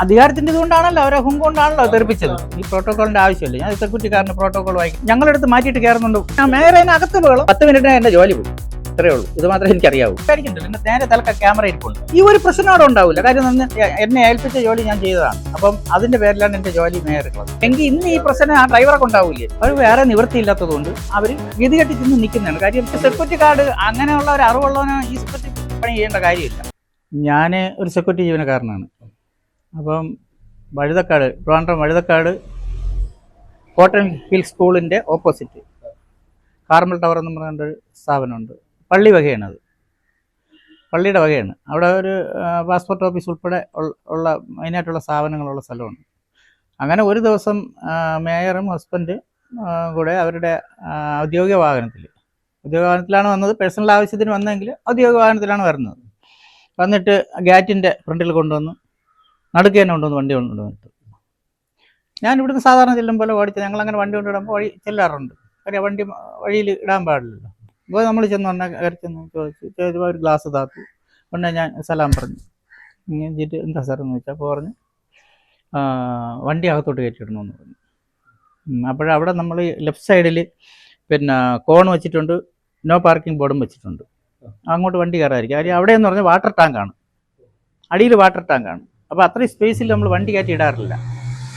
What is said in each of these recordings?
അധികാരത്തിന്റെ ഇതുകൊണ്ടാണല്ലോ അവരെ ഹും കൊണ്ടാണല്ലോ തെറിപ്പിച്ചത്. ഈ പ്രോട്ടോകോളിന്റെ ആവശ്യമില്ല. ഞാൻ സെക്യൂരിറ്റിക്കാരന് പ്രോട്ടോകോൾ വായിക്കും. ഞങ്ങളെടുത്ത് മാറ്റിയിട്ട് കയറുന്നുണ്ട്. ഞാൻ മേരെ അകത്ത് വേണം പത്ത് മിനിറ്റിന് എന്റെ ജോലി പോകും. ഇത്രേ ഉള്ളൂ. ഇത് മാത്രമേ എനിക്കറിയാവൂ. എന്നെ നേരെ തലക്ക ക്യാമറ ഇരിപ്പുണ്ട്. ഈ ഒരു പ്രശ്നം അവിടെ ഉണ്ടാവില്ല. കാര്യം എന്ന് ഏൽപ്പിച്ച ജോലി ഞാൻ ചെയ്തതാണ്. അപ്പം അതിന്റെ പേരിലാണ് എന്റെ ജോലി മേയറുള്ളത്. എങ്കിൽ ഇന്ന് ഈ പ്രശ്നം ആ ഡ്രൈവറെ കൊണ്ടാവില്ലേ? അവർ വേറെ നിവൃത്തിയില്ലാത്തത് കൊണ്ട് അവർ ഗതികെട്ടി ചെന്ന് നിൽക്കുന്നതാണ്. കാര്യം സെക്യൂരിറ്റി കാർഡ് അങ്ങനെയുള്ള ഒരു അറിവുള്ളവനോ ഈ സെക്യൂരിറ്റി പണി ചെയ്യേണ്ട കാര്യമില്ല. ഞാൻ ഒരു സെക്യൂരിറ്റി ജീവനക്കാരനാണ്. അപ്പം വഴുതക്കാട് ട്രിവാൻഡ്രം വഴുതക്കാട് കോട്ടൺ ഹിൽ സ്കൂളിന്റെ ഓപ്പോസിറ്റ്. കാർമൽ ടവർ എന്ന് പറഞ്ഞൊരു സ്ഥാപനമുണ്ട്. പള്ളി വകയാണ് അത് പള്ളിയുടെ വകയാണ്. അവിടെ ഒരു പാസ്പോർട്ട് ഓഫീസ് ഉൾപ്പെടെ ഉൾ- ഉള്ള മെയിനായിട്ടുള്ള സ്ഥാപനങ്ങളുള്ള സ്ഥലമാണ് അങ്ങനെ ഒരു ദിവസം മേയറും ഹസ്ബൻഡ് കൂടെ അവരുടെ ഔദ്യോഗിക വാഹനത്തിൽ ഔദ്യോഗിക വാഹനത്തിലാണ് വന്നത്. പേഴ്സണൽ ആവശ്യത്തിന് വന്നെങ്കിൽ ഔദ്യോഗിക വാഹനത്തിലാണ് വരുന്നത്. വന്നിട്ട് ഗാറ്റിന്റെ ഫ്രണ്ടിൽ കൊണ്ടുവന്ന്. നടുക്ക് തന്നെ കൊണ്ടുവന്ന് വണ്ടി കൊണ്ടുവന്നിട്ട് ഞാൻ ഇവിടുന്ന് സാധാരണ ചെല്ലും പോലെ ഓടിച്ച് ഞങ്ങൾ അങ്ങനെ വണ്ടി കൊണ്ടിടുമ്പോൾ വഴി ചെല്ലാറുണ്ട്. കാര്യം വണ്ടി വഴിയിൽ ഇടാൻ പാടില്ലല്ലോ. അപ്പോൾ നമ്മൾ ചെന്ന് പറഞ്ഞാൽ കയറി ചോദിച്ചു ചോദിച്ചപ്പോൾ ഒരു ഗ്ലാസ് താത്തു ഉടനെ ഞാൻ സലാം പറഞ്ഞു. ഇങ്ങനെ എന്താ സാർ എന്ന് ചോദിച്ചാൽ അപ്പോൾ പറഞ്ഞു "ആ, വണ്ടി അകത്തോട്ട് കയറ്റിയിടണമെന്ന് പറഞ്ഞു. അപ്പോഴവിടെ നമ്മൾ ലെഫ്റ്റ് സൈഡിൽ പിന്നെ കോൺ വെച്ചിട്ടുണ്ട് നോ പാർക്കിംഗ് ബോർഡും വെച്ചിട്ടുണ്ട്. അങ്ങോട്ട് വണ്ടി കയറാതിരിക്കും. കാര്യം അവിടെ എന്ന് പറഞ്ഞാൽ വാട്ടർ ടാങ്കാണ് അടിയിൽ വാട്ടർ ടാങ്കാണ് അപ്പോൾ അത്രയും സ്പേസിൽ നമ്മൾ വണ്ടി കയറ്റി ഇടാറില്ല.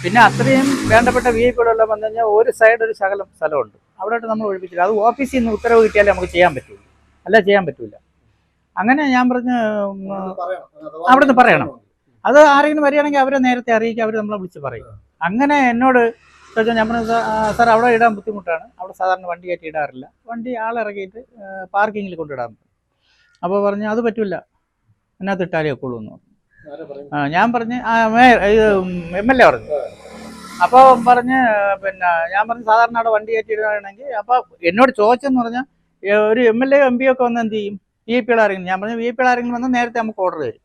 പിന്നെ അത്രയും വേണ്ടപ്പെട്ട വി ഐ പികളെല്ലാം വന്നു കഴിഞ്ഞാൽ ഒരു സൈഡ് ഒരു ശകലം സ്ഥലമുണ്ട്. അവിടോട്ട് നമ്മൾ ഒഴിപ്പിച്ചില്ല. അത് ഓഫീസിൽ നിന്ന് ഉത്തരവ് കിട്ടിയാലേ നമുക്ക് ചെയ്യാൻ പറ്റുള്ളൂ അല്ല ചെയ്യാൻ പറ്റില്ല അങ്ങനെ ഞാൻ പറഞ്ഞ് അവിടുന്ന് പറയണം. അത് ആരെങ്കിലും വരികയാണെങ്കിൽ അവരെ നേരത്തെ അറിയിക്കുക അവർ നമ്മളെ വിളിച്ച് പറയും. അങ്ങനെ എന്നോട് ചോദിച്ചാൽ ഞാൻ പറഞ്ഞു സാർ അവിടെ ഇടാൻ ബുദ്ധിമുട്ടാണ്. അവിടെ സാധാരണ വണ്ടി കയറ്റി ഇടാറില്ല. വണ്ടി ആളിറങ്ങിയിട്ട് പാർക്കിങ്ങിൽ കൊണ്ടിടാൻ പറ്റും അപ്പോൾ പറഞ്ഞു അത് പറ്റില്ല അതിനകത്ത് ഇട്ടാലേ ഒക്കുള്ളൂ എന്ന് പറഞ്ഞു ആ, ഞാൻ പറഞ്ഞ് ആ ഇത് എം എൽ എ പറഞ്ഞു. അപ്പോൾ പറഞ്ഞ് പിന്നെ ഞാൻ പറഞ്ഞു സാധാരണ അവിടെ വണ്ടി കയറ്റി ഇടുകയാണെങ്കിൽ അപ്പോൾ എന്നോട് ചോദിച്ചെന്ന് പറഞ്ഞാൽ ഒരു M L A M P ഒക്കെ വന്ന് എന്ത് ചെയ്യും? വി ഐ പികൾ ആരെങ്കിലും ഞാൻ പറഞ്ഞു വി ഐ പികൾ ആരെങ്കിലും വന്ന് നേരത്തെ നമുക്ക് ഓർഡർ തരും.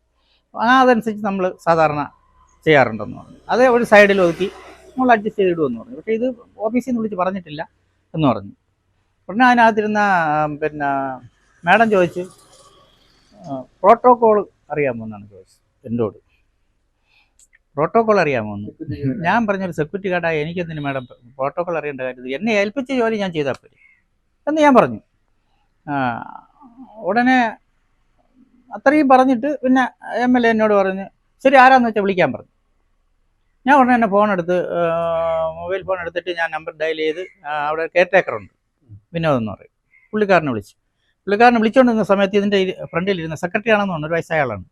ആ അതനുസരിച്ച് നമ്മൾ സാധാരണ ചെയ്യാറുണ്ടെന്ന് പറഞ്ഞു. അത് ഒരു സൈഡിൽ ഒതുക്കി നമ്മൾ അഡ്ജസ്റ്റ് ചെയ്തിടുമെന്ന് പറഞ്ഞു. പക്ഷേ ഇത് ഓഫീസിൽ നിന്ന് വിളിച്ച് പറഞ്ഞിട്ടില്ല എന്ന് പറഞ്ഞു. പിന്നെ അതിനകത്തിരുന്ന പിന്നെ മാഡം ചോദിച്ചു പ്രോട്ടോകോൾ അറിയാമോ എന്നാണ് ചോദിച്ചത്. എന്നോട്. പ്രോട്ടോകോൾ അറിയാമോ ഒന്ന് ഞാൻ പറഞ്ഞൊരു സെക്യൂരിറ്റി ഗാർഡായ എനിക്കെന്തിനു മാഡം പ്രോട്ടോകോൾ അറിയേണ്ട കാര്യം? എന്നെ ഏൽപ്പിച്ച ജോലി ഞാൻ ചെയ്താൽ പോരെ. എന്ന് ഞാൻ പറഞ്ഞു. ഉടനെ അത്രയും പറഞ്ഞിട്ട് പിന്നെ എം എൽ എ എന്നോട് പറഞ്ഞ് ശരി ആരാന്ന് വെച്ചാൽ വിളിക്കാൻ പറഞ്ഞു. ഞാൻ ഉടനെ തന്നെ ഫോൺ എടുത്ത് മൊബൈൽ ഫോൺ എടുത്തിട്ട് ഞാൻ നമ്പർ ഡയൽ ചെയ്ത് അവിടെ കെയർ ടേക്കറുണ്ട് ഉണ്ട്. വിനോദ് എന്ന് പറയും. പുള്ളിക്കാരനെ വിളിച്ചു. പുള്ളിക്കാരനെ വിളിച്ചുകൊണ്ടിരുന്ന സമയത്ത് ഇതിന്റെ ഫ്രണ്ടിലിരുന്ന സെക്രട്ടറി ആണെന്ന് പറഞ്ഞു ഒരു വയസ്സായ ആളാണ്.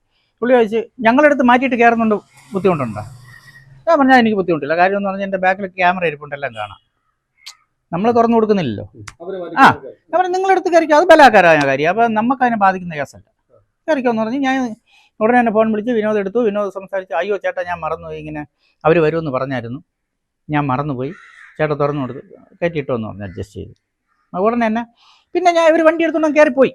പുള്ളി ചോദിച്ച് ഞങ്ങളെടുത്ത് മാറ്റിയിട്ട് കയറുന്നുണ്ട് ബുദ്ധിമുട്ടുണ്ടോ? ഞാൻ പറഞ്ഞാൽ എനിക്ക് ബുദ്ധിമുട്ടില്ല. കാര്യം എന്ന് പറഞ്ഞാൽ എന്റെ ബാക്കിൽ ക്യാമറ ഇരിപ്പുണ്ടെല്ലാം കാണാം. നമ്മൾ തുറന്നു കൊടുക്കുന്നില്ലല്ലോ. ആ. ഞാൻ പറഞ്ഞു നിങ്ങളെടുത്ത് കയറിക്കും അത് ബലാകാരമായ കാര്യം. അപ്പോൾ നമുക്ക് അതിനെ ബാധിക്കുന്ന കേസല്ല. കയറിക്കോ എന്ന് പറഞ്ഞ് ഞാൻ ഉടനെ തന്നെ ഫോൺ വിളിച്ച് വിനോദ് എടുത്തു. വിനോദ് സംസാരിച്ച് അയ്യോ ചേട്ടാ ഞാൻ മറന്നുപോയി. ഇങ്ങനെ അവർ വരുമെന്ന് പറഞ്ഞായിരുന്നു. ഞാൻ മറന്നുപോയി. ചേട്ടാ തുറന്നു കൊടുത്ത് കയറ്റിയിട്ടോ എന്ന് പറഞ്ഞ് അഡ്ജസ്റ്റ് ചെയ്തു. ഉടനെ തന്നെ പിന്നെ ഞാൻ ഇവർ വണ്ടി എടുത്തുകൊണ്ട് കയറിപ്പോയി.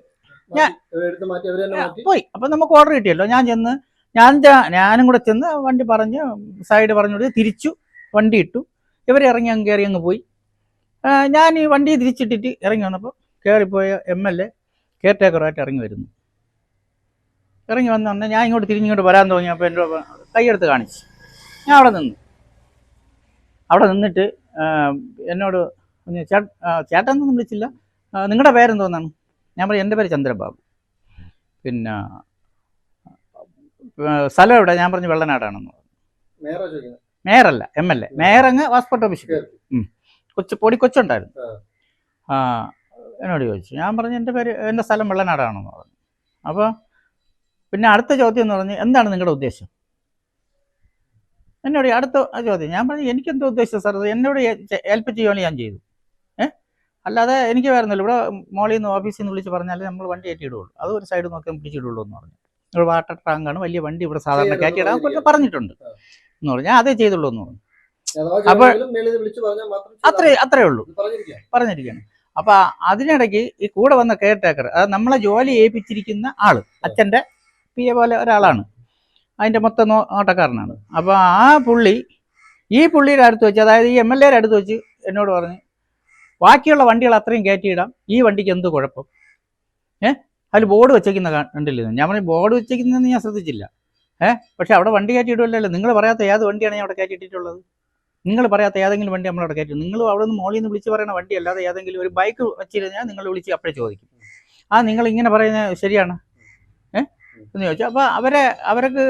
പോയി. അപ്പൊ നമുക്ക് ഓർഡർ കിട്ടിയല്ലോ. ഞാൻ ചെന്ന് ഞാൻ ഞാനും കൂടെ ചെന്ന് വണ്ടി പറഞ്ഞ് സൈഡ് പറഞ്ഞു കൊടുത്ത് തിരിച്ചു വണ്ടി ഇട്ടു. ഇവർ ഇറങ്ങി അങ്ങ് കയറി അങ്ങ് പോയി. ഞാൻ ഈ വണ്ടി തിരിച്ചിട്ടിട്ട് ഇറങ്ങി വന്നപ്പോൾ കയറിപ്പോയ എം എൽ എ കെയർ ടേക്കറായിട്ട് ഇറങ്ങി വരുന്നു. ഇറങ്ങി വന്ന ഞാൻ ഇങ്ങോട്ട് തിരിഞ്ഞിങ്ങോട്ട് വരാൻ തോന്നിയപ്പോൾ എന്റെ കൈയെടുത്ത് കാണിച്ചു. ഞാൻ അവിടെ നിന്നു. അവിടെ നിന്നിട്ട് എന്നോട് ചേട്ടൻ ചേട്ട ചേട്ടനൊന്നും വിളിച്ചില്ല നിങ്ങളുടെ പേരെന്തോന്നാണ്? ഞാൻ പറയും എന്റെ പേര് ചന്ദ്രബാബു. പിന്നെ സ്ഥലം എവിടെ? ഞാൻ പറഞ്ഞു വെള്ളനാടാണെന്ന് പറഞ്ഞു. മേയറല്ല എം എൽ എ. മേയറങ്ങ് അങ്ങ് പാസ്പോർട്ട് ഓഫീസിൽ. കൊച്ചു പൊടി കൊച്ചുണ്ടായിരുന്നു. ആ. എന്നോട് ചോദിച്ചു. ഞാൻ പറഞ്ഞു എന്റെ പേര് എന്റെ സ്ഥലം വെള്ളനാടാണെന്ന് പറഞ്ഞു. അപ്പോൾ പിന്നെ അടുത്ത ചോദ്യം എന്ന് പറഞ്ഞ് എന്താണ് നിങ്ങളുടെ ഉദ്ദേശം? എന്നോട് അടുത്ത ചോദ്യം. ഞാൻ പറഞ്ഞു എനിക്കെന്തോ ഉദ്ദേശം സാർ എന്നോട് ഏൽപ്പിച്ച ജോലി ഞാൻ ചെയ്തു. അല്ലാതെ എനിക്ക് വരുന്നില്ല ഇവിടെ മോളിൽ നിന്ന് ഓഫീസിൽ നിന്ന് വിളിച്ച് പറഞ്ഞാൽ നമ്മൾ വണ്ടി കയറ്റിയിടുള്ളൂ അത് ഒരു സൈഡ് നോക്കി പിടിച്ചിടുള്ളൂ എന്ന് പറഞ്ഞു. ഇവിടെ വാട്ടർ ടാങ്കാണ് വലിയ വണ്ടി ഇവിടെ സാധാരണ കയറ്റിയിടാൻ. പറഞ്ഞിട്ടുണ്ട്. എന്ന് പറഞ്ഞു. ഞാൻ അതേ ചെയ്തുള്ളൂ എന്ന് പറഞ്ഞു അപ്പോൾ പറഞ്ഞാൽ അത്രേ അത്രേ ഉള്ളൂ. പറഞ്ഞിരിക്കുകയാണ്. അപ്പൊ അതിനിടയ്ക്ക് ഈ കൂടെ വന്ന കെയർ ടേക്കർ അതായത് നമ്മളെ ജോലി ഏൽപ്പിച്ചിരിക്കുന്ന ആൾ അച്ഛന്റെ പി എ പോലെ ഒരാളാണ്. അതിന്റെ മൊത്തം നോട്ടക്കാരനാണ്. അപ്പൊ ആ പുള്ളി ഈ പുള്ളിയുടെ അടുത്ത് വെച്ച് അതായത് ഈ എം എൽ എയുടെ അടുത്ത് വെച്ച് എന്നോട് പറഞ്ഞ് ബാക്കിയുള്ള വണ്ടികൾ അത്രയും കയറ്റിയിടാം. ഈ വണ്ടിക്ക് എന്ത് കുഴപ്പം? ഏഹ് അതിൽ ബോർഡ് വെച്ചേക്കുന്ന കണ്ടില്ലേ? ഞാൻ പറഞ്ഞു ബോർഡ് വെച്ചേക്കുന്നതെന്ന് ഞാൻ ശ്രദ്ധിച്ചില്ല. പക്ഷെ അവിടെ വണ്ടി കയറ്റിയിടുമല്ലോ നിങ്ങൾ പറയാത്ത ഏത് വണ്ടിയാണ് ഞാൻ അവിടെ കയറ്റിയിട്ടുള്ളത് നിങ്ങൾ പറയാത്ത ഏതെങ്കിലും വണ്ടി നമ്മൾ അവിടെ കയറ്റി നിങ്ങൾ അവിടെ നിന്ന് മോളിൽ നിന്ന് വിളിച്ച് പറയുന്ന വണ്ടി അല്ലാതെ ഏതെങ്കിലും ഒരു ബൈക്ക് വെച്ചിരുന്നാൽ നിങ്ങൾ വിളിച്ച് അപ്പോഴേ ചോദിക്കും. ആ നിങ്ങൾ ഇങ്ങനെ പറയുന്നത് ശരിയാണ്. ഏഹ് എന്ന് ചോദിച്ചാൽ അപ്പോൾ അവരെ അവർക്ക്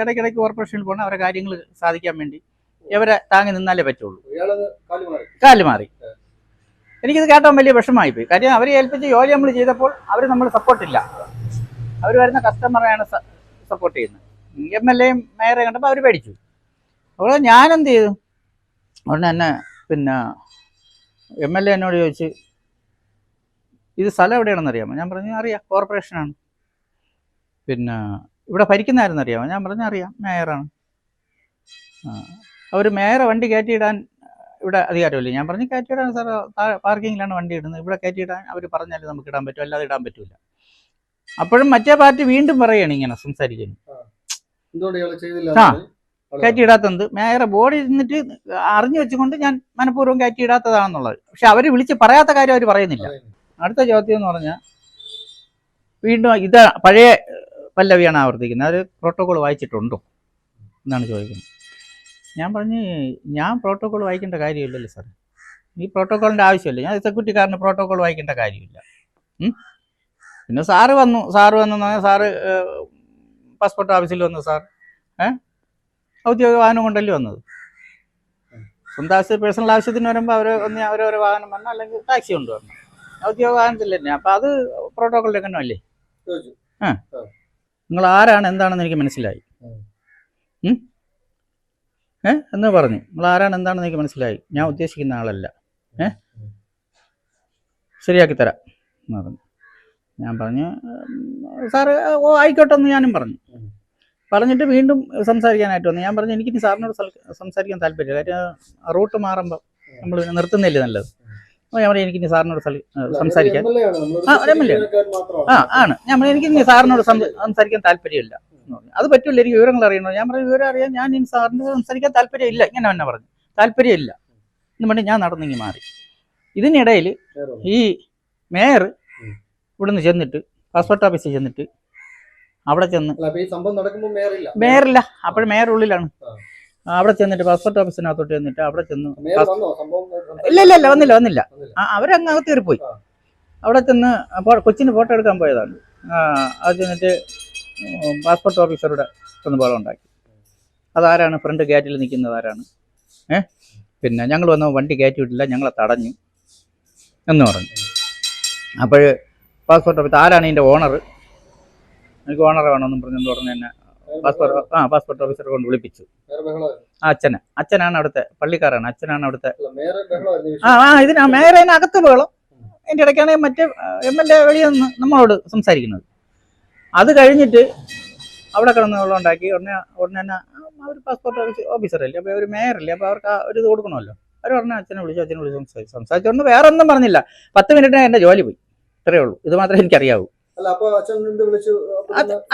ഇടയ്ക്കിടയ്ക്ക് കോർപ്പറേഷനിൽ പോകണം അവരെ കാര്യങ്ങൾ സാധിക്കാൻ വേണ്ടി ഇവരെ താങ്ങി നിന്നാലേ പറ്റുള്ളൂ. കാൽ മാറി. എനിക്കിത് കേട്ടാൻ വലിയ വിഷമമായിപ്പോയി. കാര്യം അവരെ ഏൽപ്പിച്ച ജോലി നമ്മൾ ചെയ്തപ്പോൾ അവർ നമ്മൾ സപ്പോർട്ടില്ല അവർ വരുന്ന കസ്റ്റമറെയാണ് സപ്പോർട്ട് ചെയ്യുന്നത്. എം എൽ എയും മേയറെ കണ്ടപ്പോൾ അവർ പേടിച്ചു. അപ്പോൾ ഞാൻ എന്ത് ചെയ്തു? ഉടനെ തന്നെ പിന്നെ എം എൽ എ എന്നോട് ചോദിച്ച് ഇത് സ്ഥലം എവിടെയാണെന്ന് അറിയാമോ? ഞാൻ പറഞ്ഞു അറിയാം കോർപ്പറേഷനാണ്. പിന്നെ ഇവിടെ ഭരിക്കുന്നതായിരുന്നു അറിയാമോ? ഞാൻ പറഞ്ഞു അറിയാം മേയറാണ്. അവർ മേയറെ വണ്ടി കയറ്റിയിടാൻ ഇവിടെ അധികാരമില്ല. ഞാൻ പറഞ്ഞു കയറ്റിയിടാൻ സാർ പാർക്കിങ്ങിലാണ് വണ്ടി ഇടുന്നത്. ഇവിടെ കയറ്റിയിടാൻ അവർ പറഞ്ഞാൽ നമുക്ക് ഇടാൻ പറ്റും. അല്ലാതെ ഇടാൻ പറ്റില്ല അപ്പോഴും മറ്റേ പാർട്ടി വീണ്ടും പറയാണ് ഇങ്ങനെ സംസാരിക്കുന്നു ആ. കയറ്റിയിടാത്തത്. മേയറെ ബോർഡ് ഇരുന്നിട്ട് അറിഞ്ഞു വെച്ചുകൊണ്ട് ഞാൻ മനഃപൂർവം കയറ്റിയിടാത്തതാണെന്നുള്ളത്. പക്ഷെ അവർ വിളിച്ച് പറയാത്ത കാര്യം അവർ പറയുന്നില്ല. അടുത്ത ചോദ്യം എന്ന് പറഞ്ഞാൽ വീണ്ടും ഇതാ പഴയ പല്ലവിയാണ് ആവർത്തിക്കുന്നത്. അവർ പ്രോട്ടോകോൾ വായിച്ചിട്ടുണ്ടോ? എന്നാണ് ചോദിക്കുന്നത്. ഞാൻ പറഞ്ഞ് ഞാൻ പ്രോട്ടോകോൾ വായിക്കേണ്ട കാര്യമില്ലല്ലോ സാർ ഈ പ്രോട്ടോകോളിന്റെ ആവശ്യമില്ല. ഞാൻ സെക്യൂരിറ്റിക്കാരന് പ്രോട്ടോകോൾ വായിക്കേണ്ട കാര്യമില്ല. പിന്നെ സാറ് വന്നു. സാറ് വന്നു പറഞ്ഞാൽ സാറ് പാസ്പോർട്ട് ഓഫീസിൽ വന്നു സാർ. ഏഹ് ഔദ്യോഗിക വാഹനം കൊണ്ടല്ലേ വന്നത്? സ്വന്തം ആവശ്യം പേഴ്സണൽ ആവശ്യത്തിന് വരുമ്പോൾ അവർ ഒന്ന് അവരവരെ വാഹനം വരണം അല്ലെങ്കിൽ ടാക്സി കൊണ്ടുവരണം ഔദ്യോഗിക വാഹനത്തിൽ തന്നെ. അപ്പം അത് പ്രോട്ടോകോളിന്റെ എങ്ങനെ അല്ലേ? ആ. നിങ്ങൾ ആരാണ്? എന്താണെന്ന് എനിക്ക് മനസ്സിലായി? ഏ? എന്ന് പറഞ്ഞു. നിങ്ങൾ ആരാണ് എന്താണെന്ന് എനിക്ക് മനസ്സിലായി. ഞാൻ ഉദ്ദേശിക്കുന്ന ആളല്ല. ഏ? ശരിയാക്കി തരാം എന്ന് പറഞ്ഞു. ഞാൻ പറഞ്ഞു സാർ സാറ് ഓ ആയിക്കോട്ടെ എന്ന് ഞാനും പറഞ്ഞു. പറഞ്ഞിട്ട് വീണ്ടും സംസാരിക്കാനായിട്ട് വന്നു. ഞാൻ പറഞ്ഞു എനിക്ക് സാറിനോട് സംസാരിക്കാൻ താല്പര്യമില്ല. കാര്യം റൂട്ട് മാറുമ്പോൾ നമ്മൾ നിർത്തുന്നില്ലേ നല്ലത്? അപ്പോൾ ഞാൻ പറഞ്ഞു എനിക്കിനി സാറിനോട് സംസാരിക്കാൻ ആ, MLA. ജീവനക്കാരൻ മാത്രമാണ്. ആ ആണ്. ഞാൻ പറഞ്ഞു, എനിക്ക് സാറിനോട് സംസാരിക്കാൻ താല്പര്യമില്ല. എന്ന് പറഞ്ഞു. അത് പറ്റില്ല എനിക്ക് വിവരങ്ങൾ അറിയണോ? ഞാൻ പറഞ്ഞു വിവരം അറിയാൻ ഞാൻ ഇനി സാറിന് സംസാരിക്കാൻ താല്പര്യമില്ല. ഇങ്ങനെ തന്നെ പറഞ്ഞു. താല്പര്യമില്ല. എന്ന് പറഞ്ഞ് ഞാൻ നടന്നിങ്ങി മാറി. ഇതിനിടയിൽ ഈ മേയർ. ഇവിടുന്ന് ചെന്നിട്ട് പാസ്പോർട്ട് ഓഫീസിൽ ചെന്നിട്ട് അവിടെ ചെന്ന് മേയറില്ല. അപ്പോഴും മേയർ ഉള്ളിലാണ്. അവിടെ ചെന്നിട്ട് പാസ്പോർട്ട് ഓഫീസിനകത്തോട്ട് ചെന്നിട്ട് അവിടെ ചെന്ന് ഇല്ല ഇല്ല ഇല്ല വന്നില്ല വന്നില്ല. അവരങ്ങ് അകത്ത് കയറി പോയി. അവിടെ ചെന്ന് കൊച്ചിന് ഫോട്ടോ എടുക്കാൻ പോയതാണ്. അത് ചെന്നിട്ട് പാസ്പോർട്ട് ഓഫീസറുടെ തന്നുപാടം ഉണ്ടാക്കി. അതാരാണ് ഫ്രണ്ട് ഗേറ്റിൽ നിൽക്കുന്നത് ആരാണ്? ഏ? പിന്നെ ഞങ്ങൾ വന്ന വണ്ടി കയറ്റി വിട്ടില്ല ഞങ്ങളെ തടഞ്ഞു എന്ന് പറഞ്ഞു. അപ്പോൾ പാസ്പോർട്ട് ഓഫീസ് ആരാണ് ഇതിന്റെ ഓണർ എനിക്ക് ഓണറെ വേണമെന്നും പറഞ്ഞു പറഞ്ഞു തന്നെ മേയർ പാസ്പോർട്ട് ആ പാസ്പോർട്ട് ഓഫീസറെ കൊണ്ട് വിളിപ്പിച്ചു. മേയർ. ആ അച്ഛന്. അച്ഛനാണ് അവിടുത്തെ പള്ളിക്കാരാണ് അച്ഛനാണ് അവിടുത്തെ. മേയർ ആ. ആ ഇതിനാ മേയറെ അകത്ത് ബഹളം. അതിന്റെ ഇടയ്ക്കാണ് മറ്റേ എം എൽ എ വഴി നമ്മളോട് സംസാരിക്കുന്നത്. അത് കഴിഞ്ഞിട്ട് അവിടെ കിടന്ന് വെള്ളം ഉണ്ടാക്കി. ഉടനെ ഉടനെ തന്നെ അവർ പാസ്പോർട്ട് ഓഫീസ് ഓഫീസറല്ലേ അപ്പോൾ അവർ മേയറല്ലേ അപ്പോൾ അവർക്ക് ആ ഒരു ഇത് കൊടുക്കണമല്ലോ. അവർ ഉടനെ അച്ഛനെ വിളിച്ചു അച്ഛനെ വിളിച്ച് സംസാരിച്ചു സംസാരിച്ചോണ്ട് വേറെ ഒന്നും പറഞ്ഞില്ല. പത്ത് മിനിറ്റിന് എന്റെ ജോലി പോയി. ഇത്രയേ ഉള്ളൂ. ഇത് മാത്രമേ എനിക്കറിയാവൂ.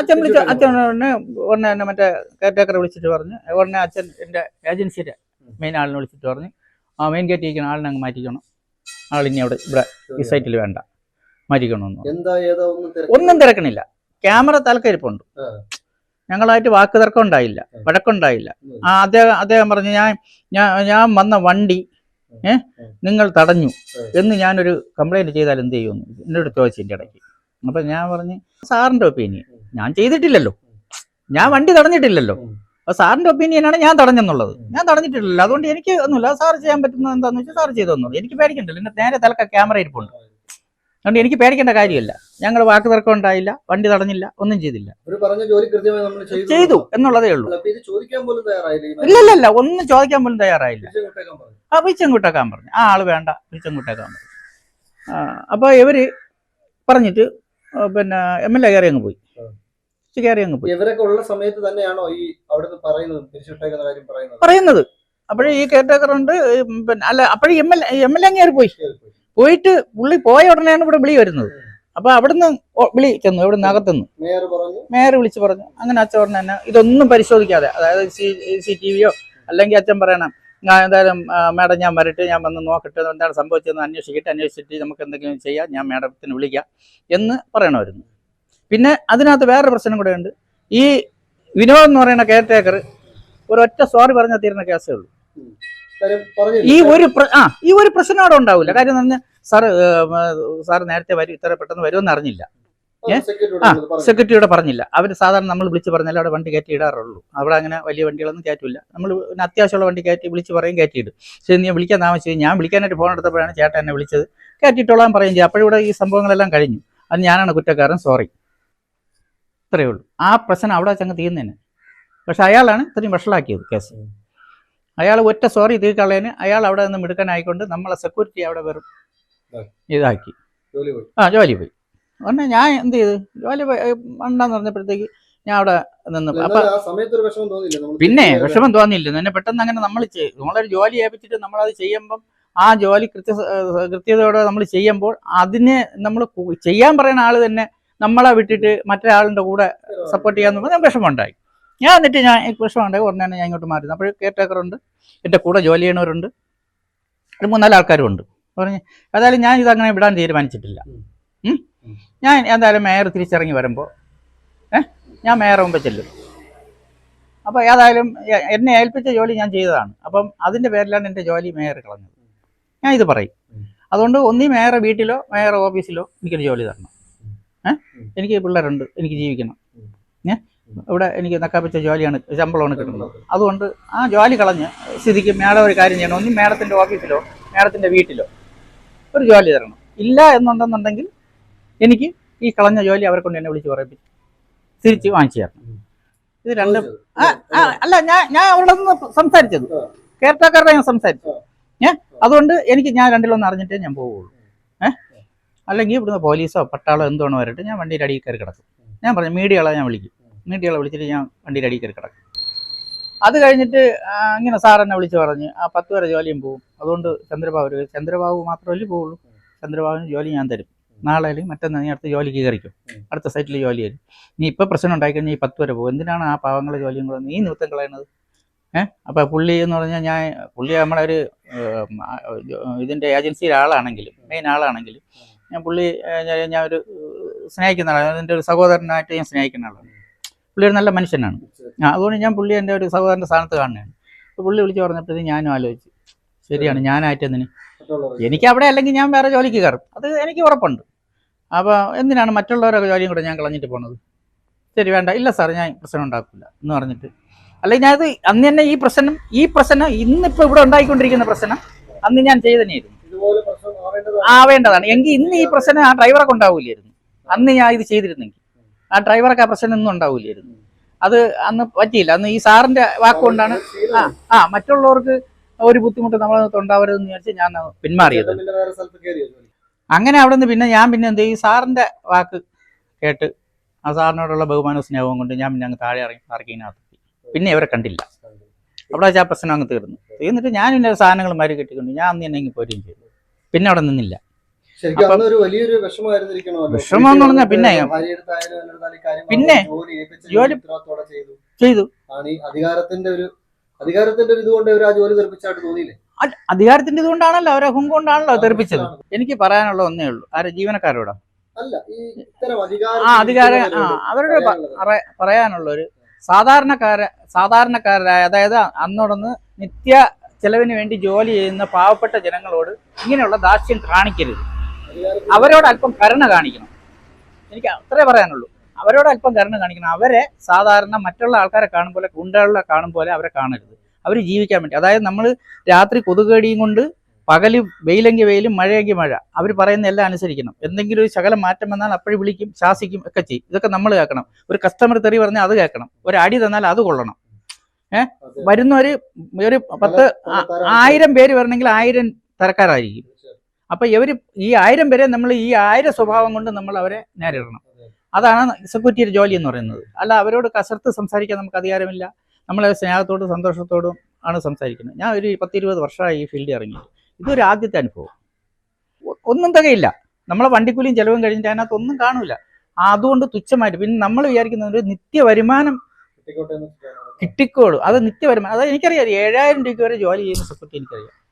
അച്ഛൻ വിളിച്ചു അച്ഛൻ ഉടനെ ഉടനെ തന്നെ മറ്റേ കെയർടേക്കറെ വിളിച്ചിട്ട് പറഞ്ഞു ഉടനെ അച്ഛൻ എന്റെ ഏജൻസിയുടെ മെയിൻ ആളിനെ വിളിച്ചിട്ട് പറഞ്ഞു ആ മെയിൻ ഗേറ്റ് ഇരിക്കുന്ന ആളിനെ അങ്ങ് മാറ്റിക്കണം. ആളിനി അവിടെ ഇവിടെ ഈ സൈറ്റിൽ വേണ്ട. മാറ്റിക്കണമെന്ന്. ഒന്നും തിരക്കണില്ല. ക്യാമറ തലക്കരിപ്പുണ്ട്. ഞങ്ങളായിട്ട് വാക്ക് തർക്കം ഉണ്ടായില്ല വഴക്കുണ്ടായില്ല. ആ അദ്ദേഹം അദ്ദേഹം പറഞ്ഞു ഞാൻ ഞാൻ ഞാൻ വന്ന വണ്ടി ഏഹ് നിങ്ങൾ തടഞ്ഞു. എന്ന് ഞാനൊരു കംപ്ലൈന്റ് ചെയ്താൽ എന്ത് ചെയ്യുമെന്ന് എന്നോട് ചോദിച്ചു എന്റെ ഇടയ്ക്ക്. അപ്പൊ ഞാൻ പറഞ്ഞു സാറിന്റെ ഒപ്പീനിയൻ ഞാൻ ചെയ്തിട്ടില്ലല്ലോ. ഞാൻ വണ്ടി തടഞ്ഞിട്ടില്ലല്ലോ. അപ്പൊ സാറിന്റെ ഒപ്പീനിയനാണ് ഞാൻ തടഞ്ഞെന്നുള്ളത്. ഞാൻ തടഞ്ഞിട്ടില്ലല്ലോ. അതുകൊണ്ട് എനിക്ക് ഒന്നുമില്ല. സാർ ചെയ്യാൻ പറ്റുന്നത് എന്താണെന്ന് വെച്ചാൽ സാർ ചെയ്തൊന്നുള്ളൂ എനിക്ക് പേടിക്കണ്ടല്ലോ. എന്നെ നേരെ തലക്ക ക്യാമറ ഇരിപ്പുണ്ട്. അതുകൊണ്ട് എനിക്ക് പേടിക്കേണ്ട കാര്യമില്ല. ഞങ്ങൾ വാക്ക് തർക്കം ഉണ്ടായില്ല വണ്ടി തടഞ്ഞില്ല ഒന്നും ചെയ്തില്ല. ചെയ്തു എന്നുള്ളതേ. ഉള്ളൂ. ഇല്ലല്ല ഒന്നും ചോദിക്കാൻ പോലും തയ്യാറായില്ല. ആ വിളിച്ചങ്ങോട്ടേക്കാൻ പറഞ്ഞു. ആ ആൾ വേണ്ട വിളിച്ചങ്ങോട്ടേക്കാൻ പറഞ്ഞു. അപ്പൊ അപ്പോൾ ഇവർ പറഞ്ഞിട്ട് പിന്നെ എം എൽ എ കയറി അങ്ങ് പോയി. കയറി അങ്ങ് പോയി. ഇവരൊക്കെ ഉള്ള സമയത്ത് തന്നെയാണോ ഈ അവിടുന്ന് പറയുന്നത് പറയുന്നത്? അപ്പോഴേ ഈ കെയർടേക്കർ ഉണ്ട് പിന്നെ അല്ല അപ്പോഴേ M L M L A കയറി പോയി. പോയിട്ട് പുള്ളി പോയ ഉടനെയാണ് ഇവിടെ വിളി വരുന്നത്. അപ്പൊ അവിടുന്ന് വിളി ചെന്നു ഇവിടുന്ന് അകത്തുനിന്ന്. മേയർ വിളിച്ചു പറഞ്ഞു. അങ്ങനെ അച്ഛൻ പറഞ്ഞു തന്നെ ഇതൊന്നും പരിശോധിക്കാതെ അതായത് സി ടി വിയോ അല്ലെങ്കിൽ അച്ഛൻ പറയണം ഞാൻ എന്തായാലും മാഡം ഞാൻ വരട്ടെ ഞാൻ വന്ന് നോക്കട്ടെ എന്താണ് സംഭവിച്ചതെന്ന് അന്വേഷിക്കട്ടെ അന്വേഷിച്ചിട്ട് നമുക്ക് എന്തെങ്കിലും ചെയ്യാം ഞാൻ മാഡത്തിന് വിളിക്കാം എന്ന് പറയണമായിരുന്നു. പിന്നെ അതിനകത്ത് വേറൊരു പ്രശ്നം കൂടെ ഉണ്ട്. ഈ വിനോദ് എന്ന് പറയുന്ന കെയർ ടേക്കർ ഒരൊറ്റ സോറി പറഞ്ഞാൽ തീരുന്ന കേസേ ഉള്ളൂ. ഈ ഒരു ആ ഈ ഒരു പ്രശ്നം അവിടെ ഉണ്ടാവില്ല. കാര്യം പറഞ്ഞ പറഞ്ഞാൽ സാറ് സാർ നേരത്തെ വരും ഇത്ര പെട്ടെന്ന് വരുമെന്ന് അറിഞ്ഞില്ല. ആ? സെക്യൂരിറ്റിയോട് പറഞ്ഞില്ല? അവർ സാധാരണ നമ്മൾ വിളിച്ച് പറഞ്ഞാൽ അവിടെ വണ്ടി കയറ്റി ഇടാറുള്ളൂ. അവിടെ അങ്ങനെ വലിയ വണ്ടികളൊന്നും കയറ്റില്ല. നമ്മൾ പിന്നെ അത്യാവശ്യമുള്ള വണ്ടി കയറ്റി വിളിച്ച് പറയും കയറ്റിയിടും പക്ഷേ നീ വിളിക്കാൻ താമസിച്ചു ഞാൻ വിളിക്കാനായിട്ട് ഫോൺ എടുത്തപ്പോഴാണ് ചേട്ടൻ എന്നെ വിളിച്ചത്. കയറ്റിയിട്ടോളാൻ പറയും ചെയ്യും. അപ്പോഴിവിടെ ഈ സംഭവങ്ങളെല്ലാം കഴിഞ്ഞു. അത് ഞാനാണ് കുറ്റക്കാരൻ. സോറി ഇത്രയേ ഉള്ളൂ. ആ പ്രശ്നം അവിടെ വെച്ചങ്ങ് തീർന്നേനെ. പക്ഷെ അയാളാണ് ഇത്രയും വഷളാക്കിയത് കേസ്. അയാൾ ഒറ്റ സോറി തീക്കളയന് അയാൾ അവിടെ നിന്ന് മിടുക്കനായിക്കൊണ്ട് നമ്മളെ സെക്യൂരിറ്റി അവിടെ വെറും ഇതാക്കി. ആ ജോലി പോയി. ഉടനെ ഞാൻ എന്ത് ചെയ്ത്? ജോലി വേണ്ടാന്ന് പറഞ്ഞപ്പോഴത്തേക്ക് ഞാൻ അവിടെ നിന്ന്. അപ്പൊ വിഷമം പിന്നെ വിഷമം തോന്നിയില്ല. എന്നെ പെട്ടെന്ന് അങ്ങനെ നമ്മൾ നമ്മളൊരു ജോലി ഏൽപ്പിച്ചിട്ട് നമ്മളത് ചെയ്യുമ്പം ആ ജോലി കൃത്യ കൃത്യതയോടെ നമ്മൾ ചെയ്യുമ്പോൾ അതിനെ നമ്മൾ ചെയ്യാൻ പറയുന്ന ആൾ തന്നെ നമ്മളെ വിട്ടിട്ട് മറ്റൊരാളിന്റെ കൂടെ സപ്പോർട്ട് ചെയ്യാന്ന് പറഞ്ഞാൽ വിഷമമുണ്ടായി ഞാൻ എന്നിട്ട് ഞാൻ വിഷമമുണ്ടായി ഉടനെ തന്നെ ഞാൻ ഇങ്ങോട്ട് മാറി. അപ്പോൾ കെയർ ടേക്കറുണ്ട് എന്റെ കൂടെ ജോലി ചെയ്യണവരുണ്ട് ഒരു മൂന്നാൽ ആൾക്കാരും ഉണ്ട്. പറഞ്ഞ് ഏതായാലും ഞാൻ ഇതങ്ങനെ വിടാൻ തീരുമാനിച്ചിട്ടില്ല? ഞാൻ എന്തായാലും മേയർ തിരിച്ചിറങ്ങി വരുമ്പോൾ ഏഹ് ഞാൻ മേയർ മുമ്പ് ചെല്ലും. അപ്പോൾ ഏതായാലും എന്നെ ഏൽപ്പിച്ച ജോലി ഞാൻ ചെയ്തതാണ്. അപ്പം അതിന്റെ പേരിലാണ് എന്റെ ജോലി മേയർ കളഞ്ഞത്. ഞാൻ ഇത് പറയും. അതുകൊണ്ട് ഒന്നീ മേയറെ വീട്ടിലോ മേയർ ഓഫീസിലോ എനിക്കൊരു ജോലി തരണം. ഏഹ് എനിക്ക് പിള്ളേരുണ്ട് എനിക്ക് ജീവിക്കണം. ഏഹ് ഇവിടെ എനിക്ക് നക്കാപ്പിച്ച ജോലിയാണ് ശമ്പളമാണ് കിട്ടുന്നത്. അതുകൊണ്ട് ആ ജോലി കളഞ്ഞ് സ്ഥിതിക്ക് മേഡം ഒരു കാര്യം ചെയ്യണം. ഒന്നും മേഡത്തിന്റെ ഓഫീസിലോ മേഡത്തിന്റെ വീട്ടിലോ ഒരു ജോലി തരണം. ഇല്ല എന്നുണ്ടെന്നുണ്ടെങ്കിൽ എനിക്ക് ഈ കളഞ്ഞ ജോലി അവരെ കൊണ്ട് എന്നെ വിളിച്ച് പറയിപ്പിച്ച് തിരിച്ച് വാങ്ങിച്ചു തരണം ഇത് രണ്ട് അല്ല ഞാൻ ഞാൻ അവരുടെ നിന്ന് സംസാരിച്ചത്. ആ. ഞാൻ സംസാരിച്ചു. ഏ അതുകൊണ്ട് എനിക്ക് ഞാൻ രണ്ടിലൊന്നും അറിഞ്ഞിട്ടേ ഞാൻ പോവുള്ളൂ. ഏഹ് അല്ലെങ്കിൽ ഇവിടുന്ന് പോലീസോ പട്ടാളോ എന്തോണോ വരട്ടെ ഞാൻ വണ്ടിയിൽ അടിയിൽ കയറി കിടക്കും. ഞാൻ പറഞ്ഞു മീഡിയകളെ ഞാൻ വിളിക്കും. മീഡിയകളെ വിളിച്ചിട്ട് ഞാൻ വണ്ടിയുടെ അടിയിൽ കയറി കിടക്കും. അത് കഴിഞ്ഞിട്ട് ഇങ്ങനെ സാർ എന്നെ വിളിച്ച് പറഞ്ഞ് ആ പത്ത് വരെ ജോലിയും പോവും. അതുകൊണ്ട് ചന്ദ്രബാബു ഒരു- ചന്ദ്രബാബു മാത്രമല്ലേ പോവുള്ളൂ. ചന്ദ്രബാബുവിന് ജോലി ഞാൻ തരും. നാളെ അല്ലെങ്കിൽ മറ്റന്നാൾ നീ അടുത്ത ജോലിക്ക് കയറിക്കും. അടുത്ത സൈറ്റിൽ ജോലി തരും. നീ ഇപ്പം പ്രശ്നം ഉണ്ടായിക്കഴിഞ്ഞാൽ ഈ പത്ത് വരെ പോകും. എന്തിനാണ് ആ പാവങ്ങളെ ജോലിയും കൂടെ? നീ നൃത്തം കളയണത്. ഏഹ് അപ്പം പുള്ളി എന്ന് പറഞ്ഞാൽ ഞാൻ പുള്ളി നമ്മളെ ഒരു ഇതിന്റെ ഏജൻസിയിലെ ആളാണെങ്കിലും മെയിൻ ആളാണെങ്കിലും ഞാൻ പുള്ളി ഞാൻ- ഒരു സ്നേഹിക്കുന്ന ആളാണ്. എന്റെ ഒരു സഹോദരനായിട്ട് ഞാൻ സ്നേഹിക്കുന്ന ആളാണ്. പുള്ളി ഒരു നല്ല മനുഷ്യനാണ്. അതുകൊണ്ട് ഞാൻ പുള്ളി എന്റെ ഒരു സഹോദരന്റെ സ്ഥാനത്ത് കാണുന്നതാണ് അപ്പോൾ പുള്ളി വിളിച്ച് പറഞ്ഞപ്പോഴത്തേക്കും ഞാനും ആലോചിച്ചു. ശരിയാണ് ഞാനായിട്ട് എന്തിന്? എനിക്ക് അവിടെ അല്ലെങ്കിൽ ഞാൻ വേറെ ജോലിക്ക് കയറും. അത് എനിക്ക് ഉറപ്പുണ്ട്. അപ്പോൾ എന്തിനാണ് മറ്റുള്ളവരൊക്കെ ജോലിയും കൂടെ ഞാൻ കളഞ്ഞിട്ട് പോണത്? ശരി വേണ്ട. ഇല്ല സാർ ഞാൻ പ്രശ്നം ഉണ്ടാക്കില്ല എന്ന് പറഞ്ഞിട്ട്. അല്ലെങ്കിൽ ഞാനത് അന്ന് തന്നെ ഈ പ്രശ്നം ഈ പ്രശ്നം ഇന്നിപ്പോൾ ഇവിടെ ഉണ്ടായിക്കൊണ്ടിരിക്കുന്ന പ്രശ്നം അന്ന് ഞാൻ ചെയ്തു തന്നെയായിരുന്നു ഇതുപോലെ പ്രശ്നം ആവേണ്ടതാണ്. എങ്കിൽ ഇന്ന് ഈ പ്രശ്നം ആ ഡ്രൈവറെ കൊണ്ടാവില്ലായിരുന്നു അന്ന് ഞാൻ ഇത് ചെയ്തിരുന്നെങ്കിൽ. ആ ഡ്രൈവർക്ക് ആ പ്രശ്നം ഒന്നും ഉണ്ടാവില്ലായിരുന്നു അത് അന്ന് പറ്റിയില്ല. അന്ന് ഈ സാറിന്റെ വാക്കുകൊണ്ടാണ് ആ ആ മറ്റുള്ളവർക്ക് ഒരു ബുദ്ധിമുട്ട് നമ്മളെ ഉണ്ടാവരുതെന്ന് വിചാരിച്ച് ഞാൻ പിന്മാറിയത്. അങ്ങനെ അവിടെ നിന്ന് പിന്നെ ഞാൻ പിന്നെ എന്ത് ചെയ്യും? സാറിന്റെ വാക്ക് കേട്ട് ആ സാറിനോടുള്ള ബഹുമാന സ്നേഹവും കൊണ്ട് ഞാൻ പിന്നെ അങ്ങ് താഴെ ഇറങ്ങി പാർക്കിങ്ങിനകത്ത് പിന്നെ ഇവരെ കണ്ടില്ല. അവിടെ വെച്ച് ആ പ്രശ്നം അങ്ങ് തീർന്നു. തീർന്നിട്ട് ഞാൻ പിന്നെ സാധനങ്ങൾ മാറി കെട്ടിക്കൊണ്ട് ഞാൻ അന്ന് തന്നെ ഇങ്ങ് പോരുകയും ചെയ്തു. പിന്നെ അവിടെ നിന്നില്ല. വിഷമം എന്ന് പറഞ്ഞാൽ പിന്നെ- പിന്നെ ജോലി ചെയ്തു. അധികാരത്തിന്റെ ഒരു അധികാരത്തിന്റെ ഒരു ഇതുകൊണ്ട് അവർ ആ ജോലി തെറിപ്പിച്ചായിട്ട് തോന്നിയില്ലേ? അ- അധികാരത്തിന്റെ ഇതുകൊണ്ടാണല്ലോ അവരെ ഹും കൊണ്ടാണല്ലോ തെറിപ്പിച്ചത്. എനിക്ക് പറയാനുള്ള ഒന്നേ ഉള്ളൂ. ആരെ? ജീവനക്കാരോടാ? ആ അധികാരം അവരുടെ പറയാനുള്ള ഒരു സാധാരണക്കാര സാധാരണക്കാരായ അതായത് അന്നോടൊന്ന് നിത്യ ചെലവിന് വേണ്ടി ജോലി ചെയ്യുന്ന പാവപ്പെട്ട ജനങ്ങളോട് ഇങ്ങനെയുള്ള ദാസ്യം കാണിക്കരുത്. അവരോട് അല്പം കരുണ കാണിക്കണം. എനിക്ക് അത്രേ പറയാനുള്ളൂ. അവരോട് അല്പം കരുണ കാണിക്കണം. അവരെ സാധാരണ മറ്റുള്ള ആൾക്കാരെ കാണും പോലെ ഗുണ്ടകളെ കാണും പോലെ അവരെ കാണരുത്. അവർ ജീവിക്കാൻ വേണ്ടി. അതായത് നമ്മൾ രാത്രി കൊതുകടിയും കൊണ്ട് പകൽ വെയിലെങ്കിൽ വെയിലും മഴയെങ്കിൽ മഴ. അവർ പറയുന്ന എല്ലാം അനുസരിക്കണം. എന്തെങ്കിലും ഒരു ശകലം മാറ്റം വന്നാൽ അപ്പോഴും വിളിക്കും ശാസിക്കും ഒക്കെ ചെയ്യും. ഇതൊക്കെ നമ്മൾ കേൾക്കണം. ഒരു കസ്റ്റമർ തെറി പറഞ്ഞാൽ അത് കേൾക്കണം. ഒരു അടി തന്നാൽ അത് കൊള്ളണം. വരുന്ന ഒരു ഒരു പത്ത് ആയിരം പേര് വരണമെങ്കിൽ ആയിരം തരക്കാരായിരിക്കും. അപ്പൊ ഇവർ ഈ ആയിരം പേരെ നമ്മൾ ഈ ആയിരം സ്വഭാവം കൊണ്ട് നമ്മൾ അവരെ നേരിടണം. അതാണ് സെക്യൂരിറ്റിയുടെ ജോലി എന്ന് പറയുന്നത്. അല്ല അവരോട് കസർത്ത് സംസാരിക്കാൻ നമുക്ക് അധികാരമില്ല. നമ്മളെ സ്നേഹത്തോടും സന്തോഷത്തോടും ആണ് സംസാരിക്കുന്നത്. ഞാൻ ഒരു പത്തിരുപത് വർഷമായി ഈ ഫീൽഡിൽ ഇറങ്ങി ഇതൊരു ആദ്യത്തെ അനുഭവം. ഒന്നും തികയില്ല. നമ്മളെ വണ്ടിക്കൂലിയും ചെലവും കഴിഞ്ഞിട്ട് അതിനകത്ത് ഒന്നും കാണൂല. അതുകൊണ്ട് തുച്ഛമായിട്ട്. പിന്നെ നമ്മൾ വിചാരിക്കുന്ന ഒരു നിത്യ വരുമാനം കിട്ടിക്കോളും. അത് നിത്യ വരുമാനം അതായത് എനിക്കറിയാം ഏഴായിരം രൂപയ്ക്ക് വരെ ജോലി ചെയ്യുന്ന സെക്യൂരിറ്റി എനിക്കറിയാം. അതെ.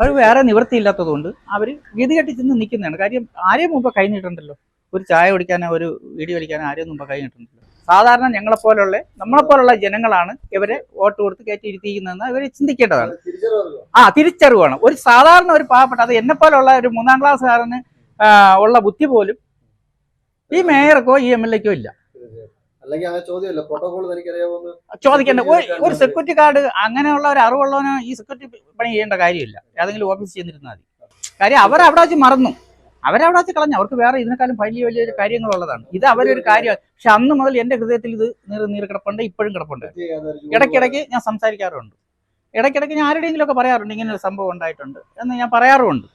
അവർ വേറെ നിവൃത്തിയില്ലാത്തത് കൊണ്ട് അവർ ഗതികെട്ടി ചെന്ന് നിൽക്കുന്നതാണ്. കാര്യം ആരെയും മുമ്പ് കൈ നീട്ടണ്ടല്ലോ. ഒരു ചായ കുടിക്കാനോ ഒരു വീഡിയോ വലിക്കാനോ ആരെയും മുമ്പ് കൈ നീട്ടണ്ടല്ലോ. സാധാരണ ഞങ്ങളെപ്പോലുള്ള നമ്മളെപ്പോലുള്ള ജനങ്ങളാണ് ഇവരെ വോട്ട് കൊടുത്ത് കയറ്റിയിരുത്തിയിരിക്കുന്നതെന്ന് ഇവർ ചിന്തിക്കേണ്ടതാണ്. ആ തിരിച്ചറിവാണ്. ഒരു സാധാരണ ഒരു പാവപ്പെട്ട അത് എന്നെ പോലുള്ള ഒരു മൂന്നാം ക്ലാസ്സുകാരന് ഉള്ള ബുദ്ധി പോലും ഈ മേയർക്കോ ഈ എം എൽ എക്കോ ഇല്ല. അല്ലെങ്കിൽ അങ്ങനെ ചോദ്യമല്ല. പ്രോട്ടോകോൾ എനിക്കറിയാവുന്ന ചോദിക്കേണ്ട. ഒരു സെക്യൂരിറ്റി കാർഡ് അങ്ങനെയുള്ള ഒരു അറിവുള്ളവന് ഈ സെക്യൂരിറ്റി പണി ചെയ്യേണ്ട കാര്യമില്ല. ഏതെങ്കിലും ഓഫീസ് ചെന്നിരുന്നാൽ മതി. കാര്യം അവർ അവിടെ വെച്ച് മറന്നു. അവരവിടെ വെച്ച് കളഞ്ഞു. അവർക്ക് വേറെ ഇതിനേക്കാളും വലിയ വലിയ കാര്യങ്ങളുള്ളതാണ്. ഇത് അവരൊരു കാര്യമാണ് പക്ഷെ അന്ന് മുതൽ എന്റെ ഹൃദയത്തിൽ ഇത് നീർ നീർ കിടപ്പുണ്ട് ഇപ്പോഴും കിടപ്പുണ്ട്. ഇടയ്ക്കിടയ്ക്ക് ഞാൻ സംസാരിക്കാറുണ്ട്. ഇടയ്ക്കിടയ്ക്ക് ഞാൻ ആരുടെയെങ്കിലും ഒക്കെ പറയാറുണ്ട്. ഇങ്ങനെ ഒരു സംഭവം ഉണ്ടായിട്ടുണ്ട് എന്ന് ഞാൻ പറയാറുമുണ്ട്.